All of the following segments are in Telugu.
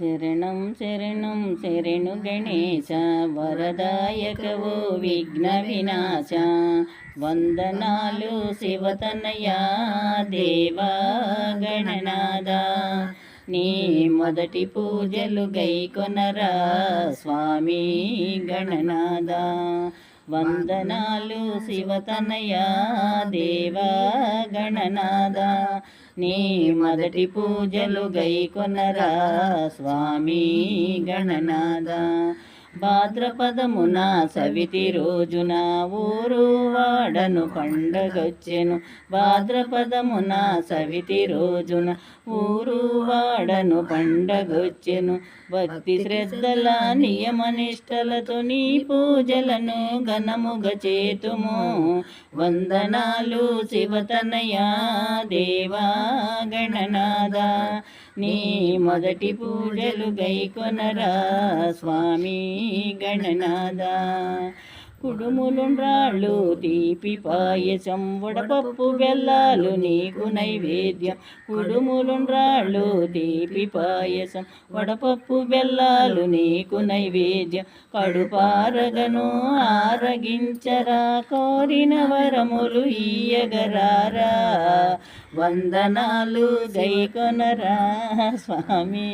శరణం శరణం శరణు గణేశ వరదాయకవో విఘ్న వినాశ. వందనాలు శివతనయా దేవా గణనాద నీ మొదటి పూజలు గైకొనరా స్వామి గణనాద వందనాలు శివతనయా దేవా గణనాద నీ మొదటి పూజలు గైకొనరా స్వామి గణనాథ. భాద్రపదమున సవితి రోజున ఊరు వాడను పండగొచ్చెను. భాద్రపదమున సవితి రోజున ఊరు వాడను పండగొచ్చెను. భక్తి శ్రద్ధల నియమనిష్టలతో నీ పూజలను ఘనముగ చేతుము. వందనాలు శివతనయా దేవా గణనాద నీ మొదటి పూజలు గైకొనరా స్వామి గణనాథ. కుడుములుండ్రాళ్ళు తీపి పాయసం వడపప్పు బెల్లాలు నీకు నైవేద్యం. కుడుములుండ్రాళ్ళు తీపి పాయసం వడపప్పు బెల్లాలు నీకు నైవేద్యం. కడుపారగను ఆరగించరా కోరిన వరములు ఈయగరారా. వందనాలు గైకొనరా స్వామి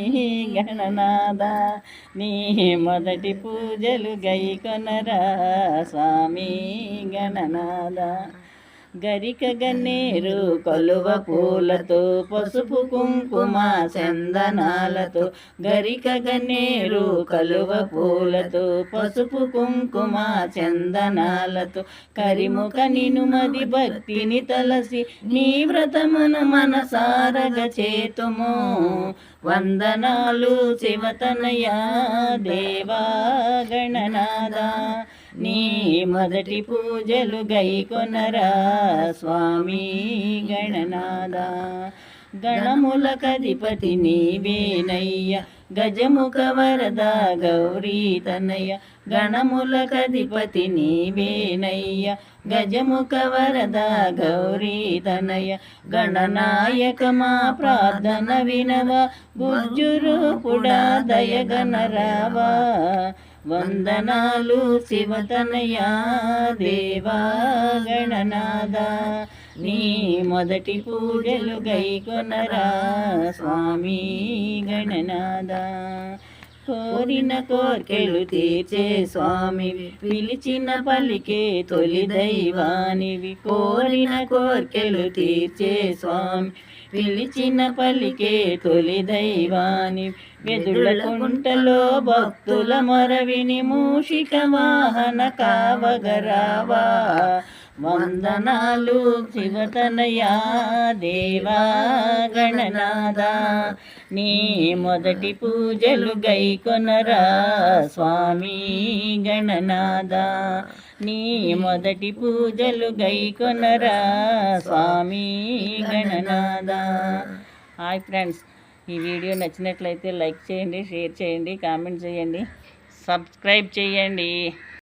గణనాథ. నీ మొదటి పూజలు గైకొనరా స్వామి గణనాద గరిక గన్నేరు కొలువ పూలతో పసుపు కుంకుమ చందనాలతో గరిక గన్నేరు కలువ పూలతో పసుపు కుంకుమ చందనాలతో కరిముఖ నినుమది భక్తిని తలసి నీ వ్రతమును మనసారగ చేతుము. వందనాలు శివతనయా దేవా గణనాదా నీ మొదటి పూజలు గైకొనరా స్వామి గణనాద గణములకధిపతి నీవేనయ్య గజముఖ వరద గౌరీ తనయ. గణములకధిపతి నీవేనయ్య గజముఖ వరద గౌరీ తనయ. గణనాయక మా ప్రార్థన వినవ గుజ్జురు పుడా దయగనరావా. వందనాలు శివతనయా దేవా గణనాద నీ మొదటి పూజలు గైకొనరా స్వామి గణనాద కోరిన కోర్కెలు తీర్చే స్వామివి. పిలిచిన పలికే తొలి దైవానివి. కోరిన కోర్కెలు తీర్చే స్వామి. పిలిచిన పలికే తొలి దైవాని వెదుళ్ళ కుంటలో భక్తుల మరవిని మూషిక వాహన కావగరావా. వందనాలు శివతనయా దేవా గణనాద నీ మొదటి పూజలు గైకొనరా స్వామి గణనాద నీ మొదటి పూజలు గైకొనరా స్వామి గణనాద హాయ్ ఫ్రెండ్స్ ఈ వీడియో నచ్చినట్లయితే లైక్ చేయండి షేర్ చేయండి కామెంట్ చేయండి సబ్స్క్రైబ్ చేయండి.